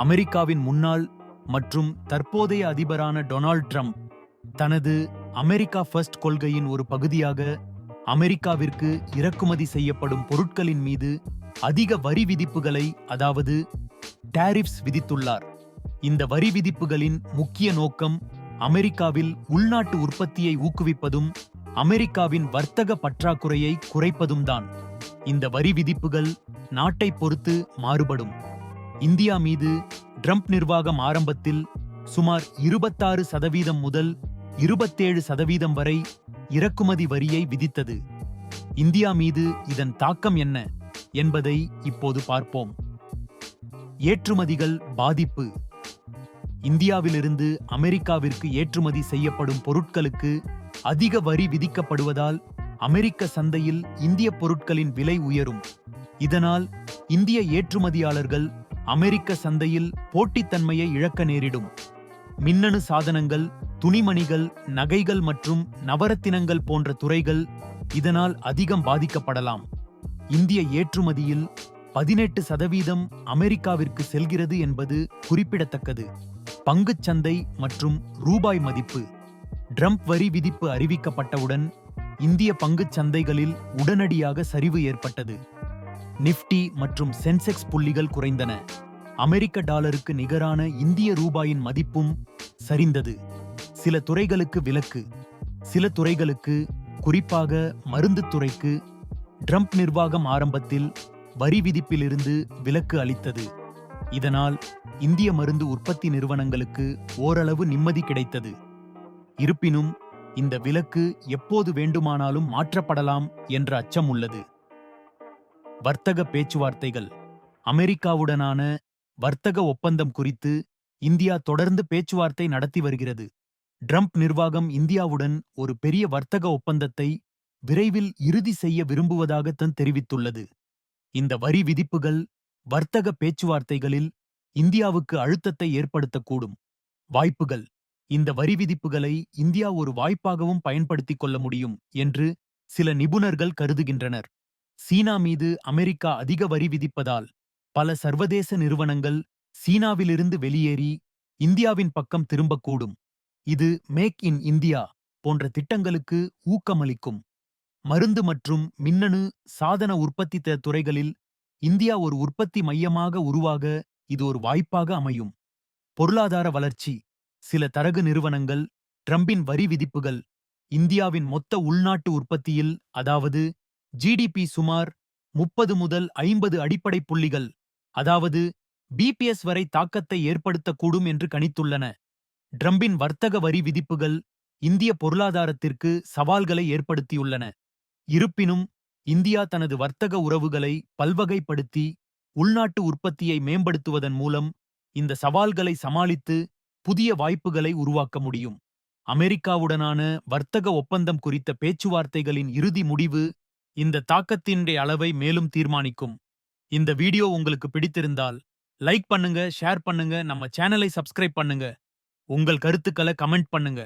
அமெரிக்காவின் முன்னாள் மற்றும் தற்போதைய அதிபரான டொனால்ட் ட்ரம்ப் தனது அமெரிக்கா ஃபர்ஸ்ட் கொள்கையின் ஒரு பகுதியாக அமெரிக்காவிற்கு இறக்குமதி செய்யப்படும் பொருட்களின் மீது அதிக வரி விதிப்புகளை அதாவது டேரிஃப்ஸ் விதித்துள்ளார். இந்த வரி விதிப்புகளின் முக்கிய நோக்கம் அமெரிக்காவில் உள்நாட்டு உற்பத்தியை ஊக்குவிப்பதும் அமெரிக்காவின் வர்த்தக பற்றாக்குறையை குறைப்பதும் தான் இந்த வரி விதிப்புகள் நாட்டை பொறுத்து மாறுபடும். இந்தியா மீது ட்ரம்ப் நிர்வாகம் ஆரம்பத்தில் சுமார் இருபத்தாறு சதவீதம் முதல் இருபத்தேழு சதவீதம் வரை இறக்குமதி வரியை விதித்தது. இந்தியா மீது இதன் தாக்கம் என்ன என்பதை இப்போது பார்ப்போம். ஏற்றுமதிகள் பாதிப்பு. இந்தியாவிலிருந்து அமெரிக்காவிற்கு ஏற்றுமதி செய்யப்படும் பொருட்களுக்கு அதிக வரி விதிக்கப்படுவதால் அமெரிக்க சந்தையில் இந்திய பொருட்களின் விலை உயரும். இதனால் இந்திய ஏற்றுமதியாளர்கள் அமெரிக்க சந்தையில் போட்டித்தன்மையை இழக்க நேரிடும். மின்னணு சாதனங்கள் துணிமணிகள் நகைகள் மற்றும் நவரத்தினங்கள் போன்ற துறைகள் இதனால் அதிகம் பாதிக்கப்படலாம். இந்திய ஏற்றுமதியில் பதினெட்டு சதவீதம் அமெரிக்காவிற்கு செல்கிறது என்பது குறிப்பிடத்தக்கது. பங்குச் சந்தை மற்றும் ரூபாய் மதிப்பு. ட்ரம்ப் வரி விதிப்பு அறிவிக்கப்பட்டவுடன் இந்திய பங்குச் சந்தைகளில் உடனடியாக சரிவு ஏற்பட்டது. நிஃப்டி மற்றும் சென்செக்ஸ் புள்ளிகள் குறைந்தன. அமெரிக்க டாலருக்கு நிகரான இந்திய ரூபாயின் மதிப்பும் சரிந்தது. சில துறைகளுக்கு விலக்கு. சில துறைகளுக்கு குறிப்பாக மருந்து துறைக்கு ட்ரம்ப் நிர்வாகம் ஆரம்பத்தில் வரி விதிப்பிலிருந்து விலக்கு அளித்தது. இதனால் இந்திய மருந்து உற்பத்தி நிறுவனங்களுக்கு ஓரளவு நிம்மதி கிடைத்தது. இருப்பினும் இந்த விலக்கு எப்போது வேண்டுமானாலும் மாற்றப்படலாம் என்ற அச்சம் உள்ளது. வர்த்தக பேச்சுவார்த்தைகள். அமெரிக்காவுடனான வர்த்தக ஒப்பந்தம் குறித்து இந்தியா தொடர்ந்து பேச்சுவார்த்தை நடத்தி வருகிறது. ட்ரம்ப் நிர்வாகம் இந்தியாவுடன் ஒரு பெரிய வர்த்தக ஒப்பந்தத்தை விரைவில் இறுதி செய்ய விரும்புவதாக தன் தெரிவித்துள்ளது. இந்த வரி விதிப்புகள் வர்த்தக பேச்சுவார்த்தைகளில் இந்தியாவுக்கு அழுத்தத்தை ஏற்படுத்தக்கூடும். வாய்ப்புகள். இந்த வரி விதிப்புகளை இந்தியா ஒரு வாய்ப்பாகவும் பயன்படுத்திக் கொள்ள முடியும் என்று சில நிபுணர்கள் கருதுகின்றனர். சீனா மீது அமெரிக்கா அதிக வரி விதிப்பதால் பல சர்வதேச நிறுவனங்கள் சீனாவிலிருந்து வெளியேறி இந்தியாவின் பக்கம் திரும்பக்கூடும். இது மேக் இன் இந்தியா போன்ற திட்டங்களுக்கு ஊக்கமளிக்கும். மருந்து மற்றும் மின்னணு சாதன உற்பத்தி துறைகளில் இந்தியா ஒரு உற்பத்தி மையமாக உருவாக இது ஒரு வாய்ப்பாக அமையும். பொருளாதார வளர்ச்சி சில தரகு நிறுவனங்கள் ட்ரம்பின் வரி விதிப்புகள் இந்தியாவின் மொத்த உள்நாட்டு உற்பத்தியில் அதாவது ஜிடிபி சுமார் முப்பது முதல் ஐம்பது அடிப்படை புள்ளிகள் அதாவது பிபிஎஸ் வரை தாக்கத்தை ஏற்படுத்தக்கூடும் என்று கணித்துள்ளன. ட்ரம்பின் வர்த்தக வரி விதிப்புகள் இந்திய பொருளாதாரத்திற்கு சவால்களை ஏற்படுத்தியுள்ளன. இருப்பினும் இந்தியா தனது வர்த்தக உறவுகளை பல்வகைப்படுத்தி உள்நாட்டு உற்பத்தியை மேம்படுத்துவதன் மூலம் இந்த சவால்களை சமாளித்து புதிய வாய்ப்புகளை உருவாக்க முடியும். அமெரிக்காவுடனான வர்த்தக ஒப்பந்தம் குறித்த பேச்சுவார்த்தைகளின் இறுதி முடிவு இந்த தாக்கத்தினுடைய அளவை மேலும் தீர்மானிக்கும். இந்த வீடியோ உங்களுக்கு பிடித்திருந்தால் லைக் பண்ணுங்க ஷேர் பண்ணுங்க நம்ம சேனலை சப்ஸ்கிரைப் பண்ணுங்க. உங்கள் கருத்துக்களை கமெண்ட் பண்ணுங்க.